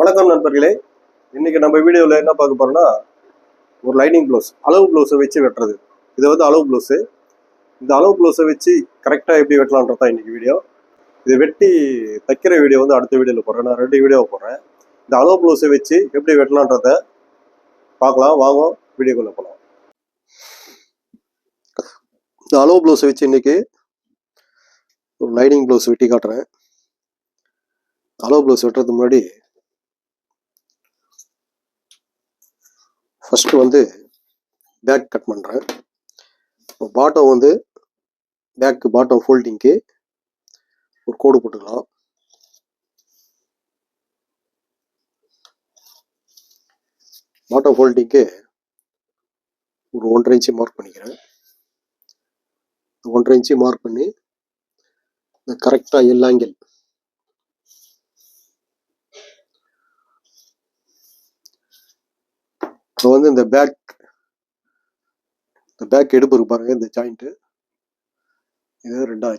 வணக்கம் நண்பர்களே. இன்னைக்கு நம்ம வீடியோவில் என்ன பார்க்க போகிறோம்னா ஒரு லைனிங் ப்ளவுஸ் அளவு ப்ளவுஸை வச்சு வெட்டுறது. இது வந்து அளவு ப்ளவுஸு இந்த அளவு ப்ளவுஸை வச்சு கரெக்டாக எப்படி வெட்டலான்றது தான் இன்னைக்கு வீடியோ. இது வெட்டி தைக்கிற வீடியோ வந்து அடுத்த வீடியோவில் போடுறேன். நான் ரெண்டு வீடியோ போடுறேன். இந்த அளவு ப்ளவுஸை வச்சு எப்படி வெட்டலான்றத பார்க்கலாம். வாங்க வீடியோக்குள்ளே போகலாம் இந்த அளவு ப்ளவுஸை வச்சு இன்னைக்கு ஒரு லைனிங் ப்ளவுஸ் வெட்டி காட்டுறேன். அளவு ப்ளவுஸ் வெட்டுறதுக்கு முன்னாடி ஃபஸ்ட்டு வந்து பேக் கட் பண்ணுறேன் பாட்டம் வந்து பேக்கு பாட்டம் ஃபோல்டிங்க்கு ஒரு கோடு போட்டுக்கலாம். பாட்டம் ஃபோல்டிங்க்கு ஒரு ஒன்றரை இன்ச்சு மார்க் பண்ணிக்கிறேன். ஒன்றரை இன்ச்சு மார்க் பண்ணி கரெக்டாக எல்லாங்கில் இப்போ வந்து இந்த பேக் இந்த பேக் எடுப்பு இருக்கு பாருங்க இந்த ஜாயிண்ட்டு இது ரெண்டா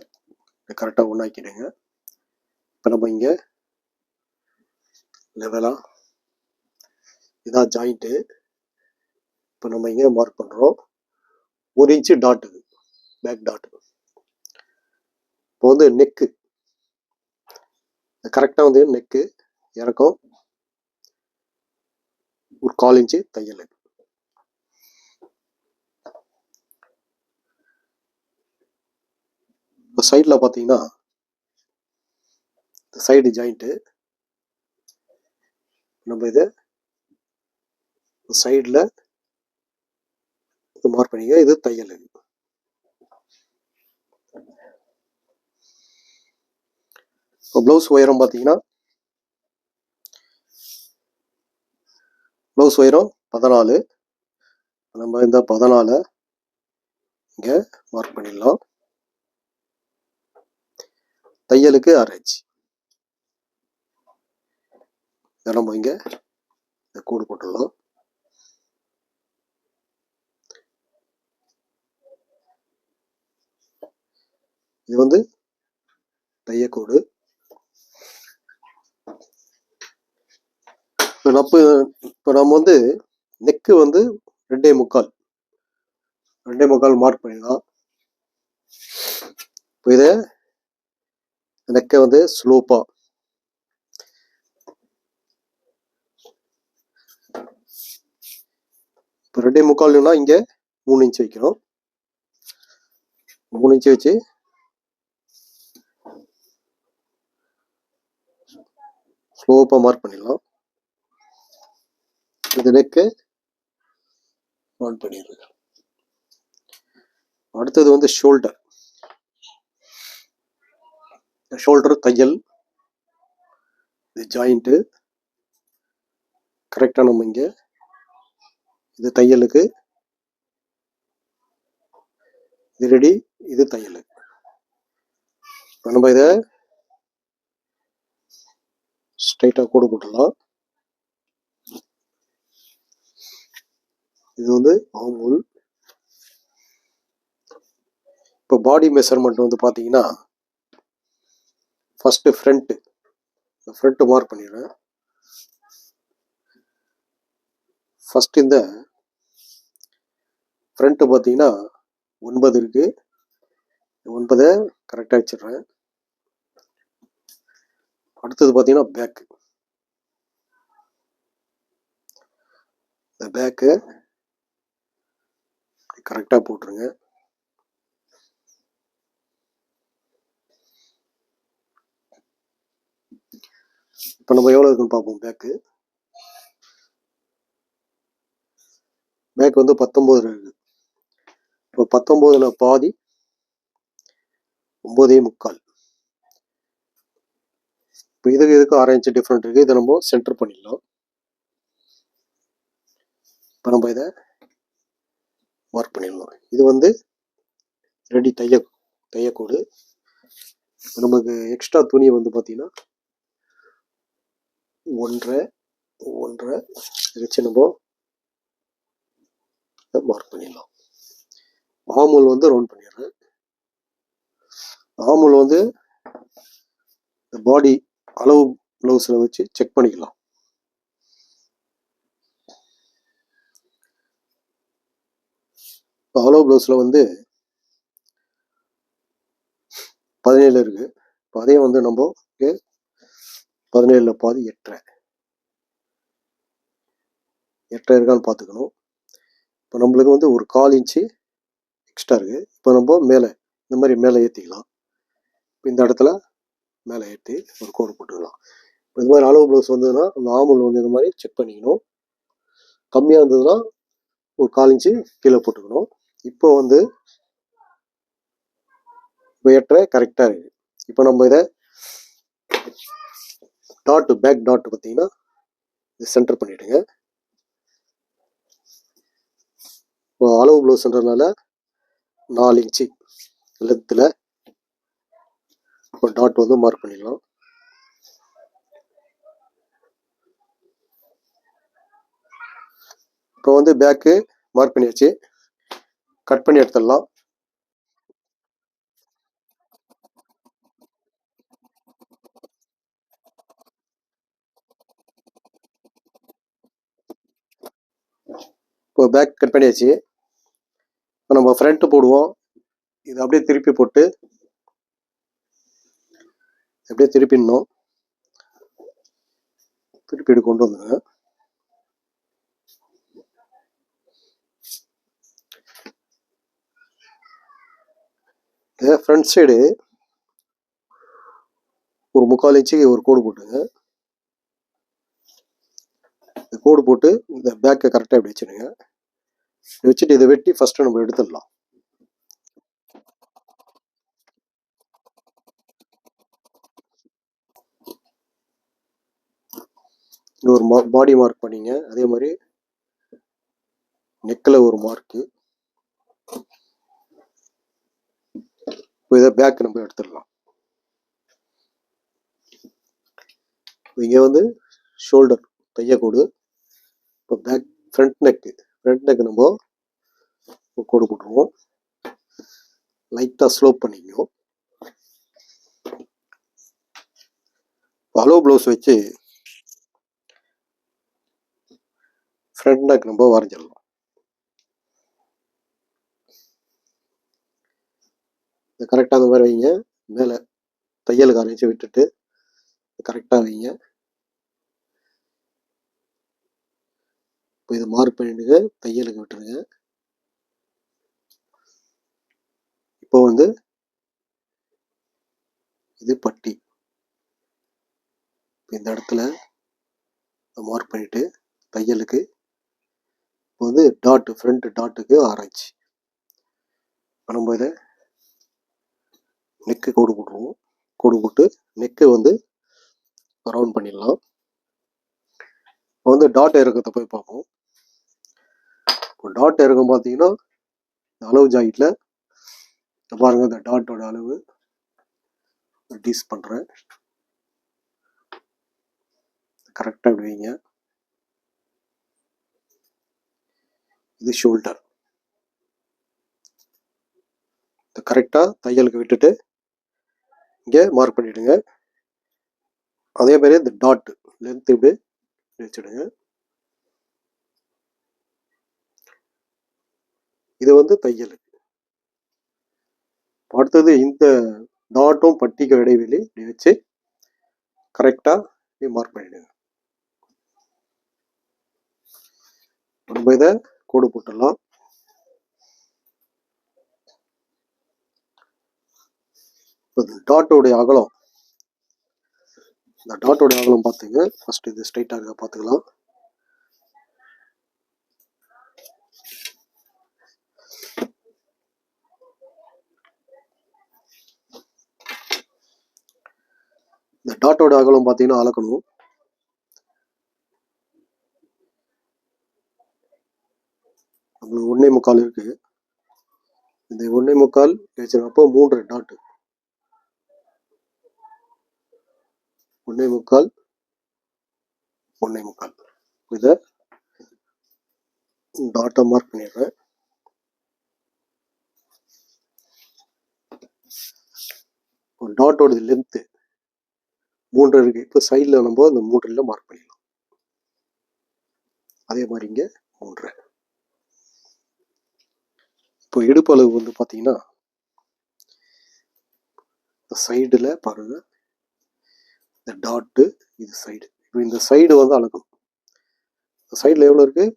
கரெக்டாக ஒன்றாக்கிடுங்க இப்போ நம்ம இங்கே லெவலாக இதான் ஜாயிண்ட்டு இப்போ நம்ம இங்கே மார்க் பண்ணுறோம் ஒரு இன்ச்சு டாட்டு பேக் டாட்டு இப்போ வந்து நெக்கு கரெக்டாக வந்து நெக்கு இறக்கம். ஒரு கால் இன்ச்சு தையல் இப்போ சைடில் பார்த்தீங்கன்னா இந்த சைடு ஜாயிண்ட்டு நம்ம இதை சைடில் இது மார்க் பண்ணிக்க இது தையல் இப்போ ப்ளவுஸ் உயரம் பார்த்தீங்கன்னா ப்ளவுஸ் உயரம் பதினாலு. நம்ம இந்த பதினாலை இங்கே மார்க் பண்ணிடலாம். தையலுக்கு அரைச்சி நம்ம இங்கே இந்த கூடு போட்டுடலாம். இது வந்து தையக்கூடு இப்போ நம்ம இப்போ நம்ம வந்து நெக்கு வந்து ரெண்டே முக்கால். ரெண்டே முக்கால் மார்க் பண்ணிடலாம். இப்போ இதை நெக்கை வந்து ஸ்லோப்பாக இப்போ ரெண்டே முக்கால்னா இங்கே மூணு இன்ச் வைக்கணும் மூணு இன்ச் வச்சு ஸ்லோப்பாக மார்க் பண்ணிடலாம். இது நெக்கு பண்ணிடுங்க. அடுத்தது வந்து ஷோல்டர் ஷோல்டர் தையல் இது ஜாயிண்ட்டு கரெக்டாக நம்ம இங்கே இது தையலுக்கு. இது ரெடி இது தையல். இப்போ நம்ம இதை ஸ்ட்ரைட்டாக கூட போட்டுடலாம். இது வந்து ஆமுல் இப்போ பாடி மெஷர்மெண்ட் வந்து பார்த்தீங்கன்னா ஃபஸ்ட்டு ஃப்ரண்ட்டு ஃப்ரண்ட்டு மார்க் பண்ணிடுறேன். ஃபஸ்ட் இந்த ஃப்ரண்ட்டு பார்த்தீங்கன்னா ஒன்பது இருக்கு. ஒன்பதை கரெக்டாக வச்சிடுறேன். அடுத்தது பார்த்தீங்கன்னா பேக்கு இந்த பேக்கு கரெக்டாக போட்டுருங்க. இப்போ நம்ம எவ்வளோ இருக்குன்னு பார்ப்போம் பேக்கு பேக் வந்து பத்தொம்போது இருக்கு. இப்போ பத்தொம்போதுல பாதி ஒம்போதே முக்கால். இப்போ இதுக்கு இதுக்கு அரை இன்ச்சு டிஃப்ரெண்ட் இருக்குது இதை நம்ம சென்டர் பண்ணிடலாம். இப்போ நம்ம இதை மார்க் பண்ணிடலாம் இது வந்து ரெடி தைய தையக்கூடு. நமக்கு எக்ஸ்ட்ரா துணி வந்து பார்த்தீங்கன்னா ஒன்றரை ஒன்றரை வச்சு நம்ம மார்க் பண்ணிடலாம். ஆமுல் வந்து ரவுண்ட் பண்ணிடுறேன். ஆமுல் வந்து பாடி அளவு ப்ளவுஸில் வச்சு செக் பண்ணிக்கலாம். இப்போ அலோ ப்ளவுஸில் வந்து பதினேழு இருக்குது இப்போ அதையும் வந்து நம்ம இங்கே பதினேழில் பாதி எட்டரை. எட்டரை இருக்கான்னு பார்த்துக்கணும். இப்போ நம்மளுக்கு வந்து ஒரு கால் இன்ச்சு எக்ஸ்ட்ரா இருக்குது இப்போ நம்ம மேலே இந்த மாதிரி மேலே ஏற்றிக்கலாம் இப்போ இந்த இடத்துல மேலே ஏற்றி ஒரு கோடு போட்டுக்கலாம். இப்போ இந்த மாதிரி அளவு ப்ளவுஸ் வந்ததுன்னா அந்த ஆமல் வந்து இந்த மாதிரி செக் பண்ணிக்கணும். கம்மியாக இருந்ததுன்னா ஒரு கால் இன்ச்சு கீழே போட்டுக்கணும். இப்போ வந்து இப்போ எட்டரை கரெக்டாக இருக்குது இப்போ நம்ம இதை டாட் பேக் டாட் பார்த்தீங்கன்னா இது சென்டர் பண்ணிவிடுங்க இப்போ அளவு ப்ளவுஸ்ன்றதுனால நாலு இன்ச்சு லெத்தில் இப்போ டாட் வந்து மார்க் பண்ணிடலாம். இப்போ வந்து பேக்கு மார்க் பண்ணியாச்சு. கட் பண்ணி எடுத்துடலாம். இப்போ பேக் கட் பண்ணியாச்சு. இப்போ நம்ம ஃப்ரண்ட்டு போடுவோம். இது அப்படியே திருப்பி போட்டு அப்படியே திருப்பிடணும். திருப்பி கொண்டு வந்துடுங்க ஃப்ரண்ட் சைடு ஒரு முக்கால் இன்ச்சுக்கு ஒரு கோடு போட்டுங்க. இந்த கோடு போட்டு இந்த பேக்கை கரெக்டாக இப்படி வச்சுடுங்க. வச்சுட்டு இதை வெட்டி ஃபஸ்ட்டு நம்ம எடுத்துடலாம். ஒரு மா பாடி மார்க் பண்ணிங்க. அதே மாதிரி நெக்கில் ஒரு மார்க்கு இப்போ இதை பேக் நம்ம எடுத்துடலாம். இங்கே வந்து ஷோல்டர் தையக்கூடு இப்போ back front neck front neck நம்ம கோடு போட்டுருவோம் லைட்டாக ஸ்லோப் பண்ணிக்கணும் அலோ ப்ளவுஸ் வச்சு ஃப்ரண்ட் நெக் நம்ம வரைஞ்சிடலாம். கரெக்டாக அந்த மாதிரி வைங்க. மேலே தையலுக்கு அரைச்சி விட்டுட்டு கரெக்டாக வைங்க. இப்போ இதை மார்க் பண்ணிடுங்க. தையலுக்கு விட்டுருங்க. இப்போ வந்து இது பட்டி. இப்போ இந்த இடத்துல மார்க் பண்ணிட்டு தையலுக்கு இப்போ வந்து டாட்டு ஃப்ரண்ட் டாட்டுக்கு ஆராய்ச்சி. இப்போ நம்ம இதை நெக்கு கோடு போட்டுருவோம் கோடு போட்டு நெக்கு வந்து ரவுண்ட் பண்ணிடலாம். இப்போ வந்து டாட் இறக்கத்தை போய் பார்ப்போம். இப்போ டாட் இறக்கம் பார்த்தீங்கன்னா இந்த அளவு ஜாயிட்டில் பாருங்கள் இந்த டாட்டோட அளவு. டீஸ் பண்ணுறேன் கரெக்டாக விடுவீங்க இது ஷோல்டர் கரெக்டாக தையலுக்கு விட்டுட்டு இங்கே மார்க் பண்ணிவிடுங்க அதே மாதிரி இந்த டாட் லென்த் இப்படி வச்சுடுங்க. இது வந்து தையல். அடுத்தது இந்த டாட்டும் பட்டிக்கும் இடைவெளி இப்படி வச்சு கரெக்டாக மார்க் பண்ணிவிடுங்க நம்ம இதை கோடு போட்டுடலாம். டாட்டோடைய அகலம். இந்த டாட்டோடைய அகலம் பார்த்துங்க ஃபர்ஸ்ட் இது ஸ்ட்ரைட்டாக இருக்க பார்த்துக்கலாம் இந்த டாட்டோட அகலம் பார்த்தீங்கன்னா அளக்கணும். நம்மளுக்கு ஒன்னே முக்கால் இருக்கு. இந்த ஒன்னே முக்கால் வச்சிருக்கப்போ மூன்று டாட்டு ஒன்னே முக்கால் ஒன்னே முக்கால். இதை டாட்டை மார்க் பண்ணிடுறேன். டாட்டோட லென்த்து மூன்று இருக்கு. இப்போ சைடில் நம்ம அந்த மூன்றில் மார்க் பண்ணிடலாம். அதே மாதிரி இங்கே மூன்று. இப்போ இடுப்பு அளவு வந்து பார்த்தீங்கன்னா சைடில் பாருங்க. இந்த டாட்டு இது சைடு இப்போ இந்த சைடு வந்து அளக்கணும் இந்த சைடில் எவ்வளோ இருக்குது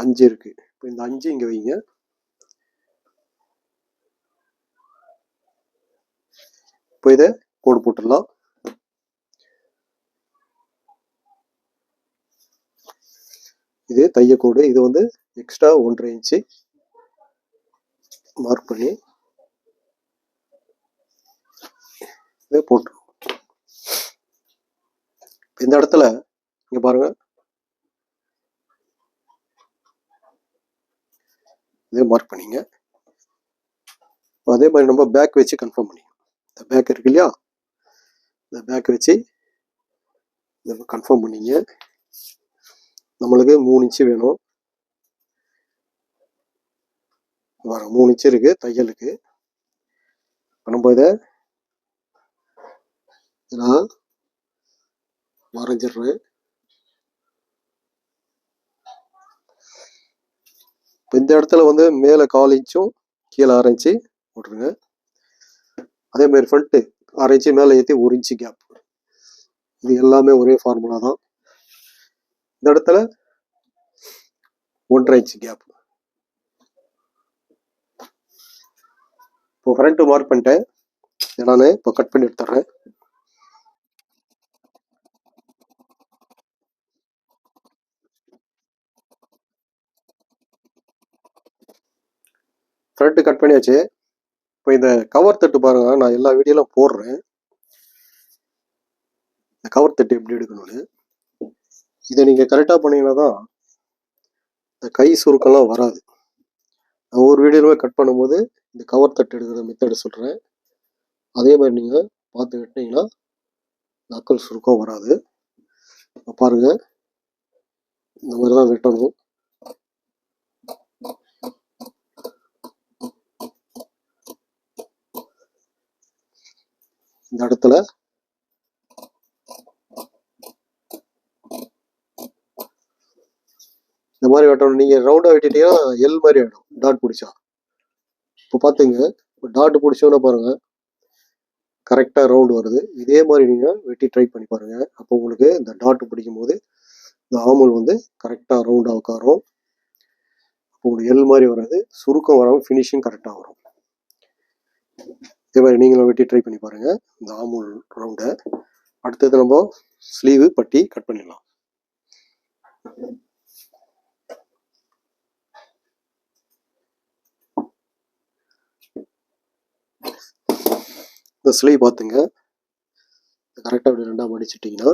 அஞ்சு இருக்குது இப்போ இந்த அஞ்சு இங்கே வைங்க. இப்போ இதை கோடு போட்டுடலாம். இது தையக்கோடு இது வந்து எக்ஸ்ட்ரா ஒன்றரை இன்ச்சு மார்க் பண்ணி இதை போட்டுருவோம். இந்த இடத்துல இங்க பாருங்க. இதே மார்க் பண்ணிங்க. அதே மாதிரி நம்ம பேக் வச்சு கன்ஃபார்ம் பண்ணிக்கணும். இந்த பேக் இருக்கு இல்லையா? இந்த பேக் வச்சு இதை கன்ஃபார்ம் பண்ணிங்க. நம்மளுக்கு மூணு இன்ச்சு வேணும். பாருங்க மூணு இன்ச்சு இருக்கு தையலுக்கு நம்ம இதை ஏன்னா வரைஞ்சிடுறேன். இப்போ இந்த இடத்துல வந்து மேலே கால் இன்ச்சும் கீழே அரை இன்ச்சு போட்டுருங்க. அதே மாதிரி ஃப்ரண்ட்டு அரை இன்ச்சு மேலே ஏற்றி ஒரு இன்ச்சு கேப் இது எல்லாமே ஒரே ஃபார்முலா தான். இந்த இடத்துல ஒன்றரை இன்ச்சு கேப் இப்போ ஃப்ரண்ட்டு மார்க் பண்ணிட்டேன். நான் இப்போ கட் பண்ணி எடுத்துட்றேன் ஃப்ரண்ட் கட் பண்ணியாச்சு. இப்போ இந்த கவர் தட்டு பாருங்க நான் எல்லா வீடியோலாம் போடுறேன். இந்த கவர் தட்டு எப்படி எடுக்கணும்னு. இதை நீங்கள் கரெக்டாக பண்ணீங்கன்னா தான் இந்த கை சுருக்கம்லாம் வராது. நான் ஒவ்வொரு வீடியோவே கட் பண்ணும்போது இந்த கவர் தட்டு எடுக்கிற மெத்தடை சொல்கிறேன் அதே மாதிரி நீங்கள் பார்த்து வெட்டினீங்கன்னா நக்கல் சுருக்கம் வராது. இப்போ இந்த மாதிரி தான் வெட்டணும். இந்த இடத்துல. இந்த மாதிரி வெட்டணும். நீங்கள் ரவுண்டாக வெட்டிட்டீங்கன்னா எல் மாதிரி ஆகிடும் டாட் பிடிச்சா. இப்போ பார்த்துங்க இப்போ டாட் பிடிச்சோன்னா பாருங்க. கரெக்டாக ரவுண்டு வருது. இதே மாதிரி நீங்கள் வெட்டி ட்ரை பண்ணி பாருங்க. அப்போ உங்களுக்கு இந்த டாட் பிடிக்கும் போது இந்த ஆமுல் வந்து கரெக்டாக ரவுண்டாக உட்காரும். அப்போ உங்களுக்கு எல் மாதிரி வராது. சுருக்கம் வராமல் ஃபினிஷிங் கரெக்டாக வரும். இதே மாதிரி நீங்களும் வெட்டி ட்ரை பண்ணி பாருங்கள் இந்த ஆமூல் ரவுண்டை அடுத்தது நம்ம ஸ்லீவு பட்டி கட் பண்ணிடலாம். இந்த ஸ்லீவ் பார்த்துங்க. கரெக்டாக அப்படி ரெண்டாக மடிச்சிட்டிங்கன்னா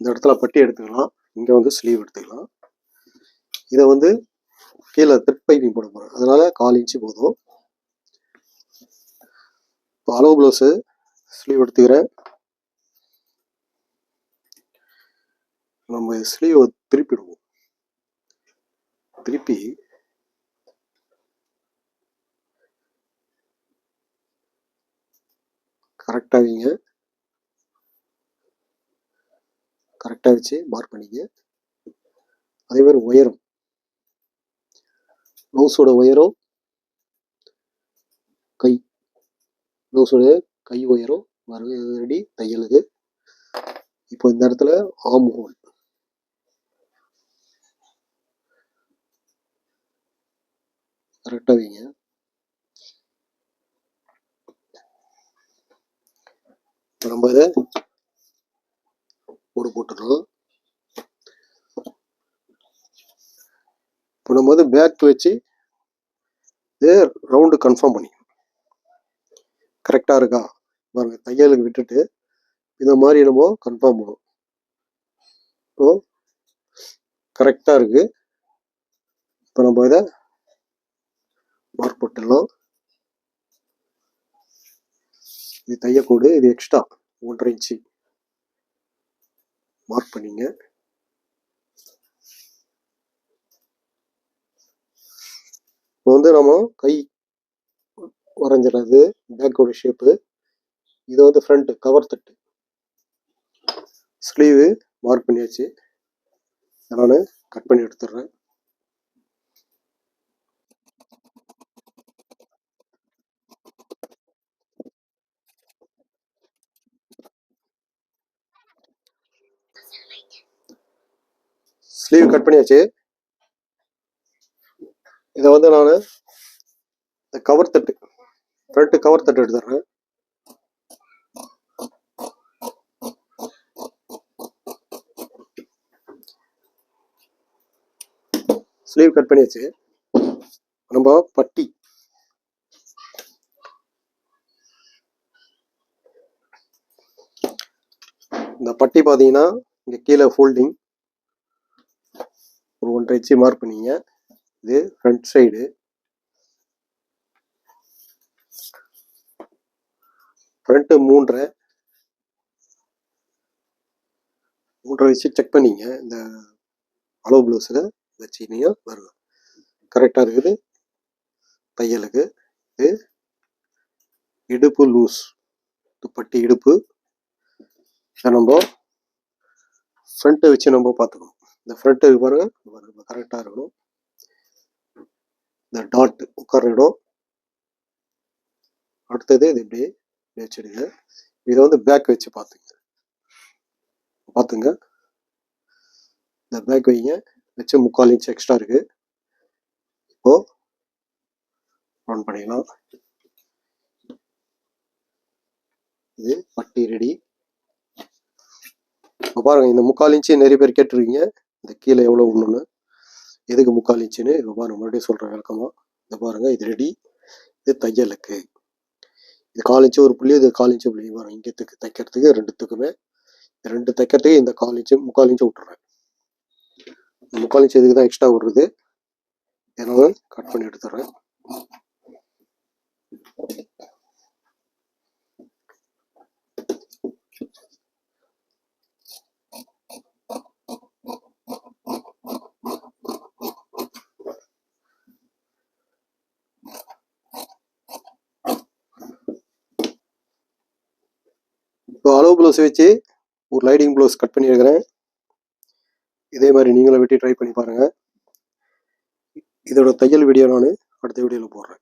இந்த இடத்துல பட்டி எடுத்துக்கலாம். இங்கே வந்து ஸ்லீவ் எடுத்துக்கலாம். இதை வந்து கீழே த்ரெட் பைப்பிங் போட போகிறேன் அதனால் கால் இன்ச்சு போதும். இப்போ அளவு ப்ளவுஸு ஸ்லீவ் எடுத்துக்கிறேன். நம்ம ஸ்லீவை திருப்பிடுவோம். திருப்பி கரெக்டாக வைங்க. கரெக்டாக வச்சு மார்க் பண்ணிங்க. அதே மாதிரி உயரம். ப்ளவுஸோட உயரம் கை. ப்ளவுஸோட கை உயரம் ரெடி தையலுக்கு இப்போ இந்த இடத்துல ஆம் ஹோல் கரெக்டாக வைங்க. நம்ம இதை போடு போட்டுடலாம். இப்போ நம்ம வந்து பேக் வச்சு இது ரவுண்டு கன்ஃபார்ம் பண்ணி கரெக்டாக இருக்கா பாருங்க தையலுக்கு விட்டுட்டு இந்த மாதிரி நம்ம கன்ஃபார்ம் பண்ணும் இப்போ கரெக்டாக இருக்கு. இப்போ நம்ம இதை மார்க் போட்டுடலாம். இது தையக்கூடு இது எக்ஸ்ட்ரா ஒன்றரை இன்ச்சு மார்க் பண்ணிங்க. இப்போ வந்து நம்ம கை வரைஞ்சிடுறது பேக்கோட ஷேப்பு இது வந்து ஃப்ரண்ட் கவர் தட்டு ஸ்லீவு மார்க் பண்ணியாச்சு. நான் கட் பண்ணி எடுத்துடுறேன். ஸ்லீவ் கட் பண்ணியாச்சு. இதை வந்து நான் இந்த கவர் தட்டு ஃப்ரண்ட் கவர் தட்டு எடுத்துடுறேன் ஸ்லீவ் கட் பண்ணியாச்சு. நம்ம பட்டி. இந்த பட்டி பார்த்தீங்கன்னா இங்கே கீழே ஃபோல்டிங் ஒரு ஒன்றரை இன்ச்சு மார்க் பண்ணிங்க. இது ஃப்ரண்ட் சைடு ஃப்ரண்ட்டு மூன்றரை மூன்றரை வச்சு செக் பண்ணிங்க. இந்த அளவு ப்ளவுஸில் வச்சுக்கினீங்க வரும் கரெக்டாக இருக்குது. தையலுக்கு இது இடுப்பு லூஸ் துப்பட்டி இடுப்பு. இதை நம்ம ஃப்ரண்ட்டை வச்சு நம்ம பார்த்துக்கணும். இந்த ஃப்ரண்ட்டு பாருங்க. கரெக்டாக இருக்கணும். இந்த டாட் உட்கார இடம். அடுத்தது இது இப்படி இப்படி இதை வந்து பேக் வச்சு பார்த்துங்க பார்த்துங்க. இந்த பேக் வைங்க. வச்சு முக்கால் இன்ச் எக்ஸ்ட்ரா இருக்கு. இப்போ ரன் பண்ணிக்கலாம் இது பட்டி ரெடி இப்போ பாருங்க இந்த முக்கால் இன்ச்சு நிறைய பேர் கேட்டிருக்கீங்க. இந்த கீழே எவ்வளோ ஒன்றுன்னு எதுக்கு முக்கால் இன்ச்சுன்னு இப்போ பாருங்க மறுபடியும் சொல்கிறேன் விளக்கமாக இந்த பாருங்க இது ரெடி இது தையலுக்கு. இது கால் இன்ச்சு ஒரு புள்ளி இது கால் இன்ச்சு புள்ளி. வரும் இங்கே தைக்க- தைக்கிறதுக்கு ரெண்டுத்துக்குமே ரெண்டு தைக்கிறதுக்கு இந்த கால் இன்ச்சு முக்கால் இன்ச்சு விட்டுறேன். முக்கால் இன்ச்சு இதுக்கு தான் எக்ஸ்ட்ரா விடுறது எனவே கட் பண்ணி எடுத்துடுறேன் இப்போ அளவு ப்ளவுஸ் வச்சு ஒரு லைடிங் ப்ளவுஸ் கட் பண்ணியிருக்கிறேன். இதே மாதிரி நீங்களும் வெட்டி ட்ரை பண்ணி பாருங்கள் இதோட தையல் வீடியோ நான் அடுத்த வீடியோவில் போடுறேன்.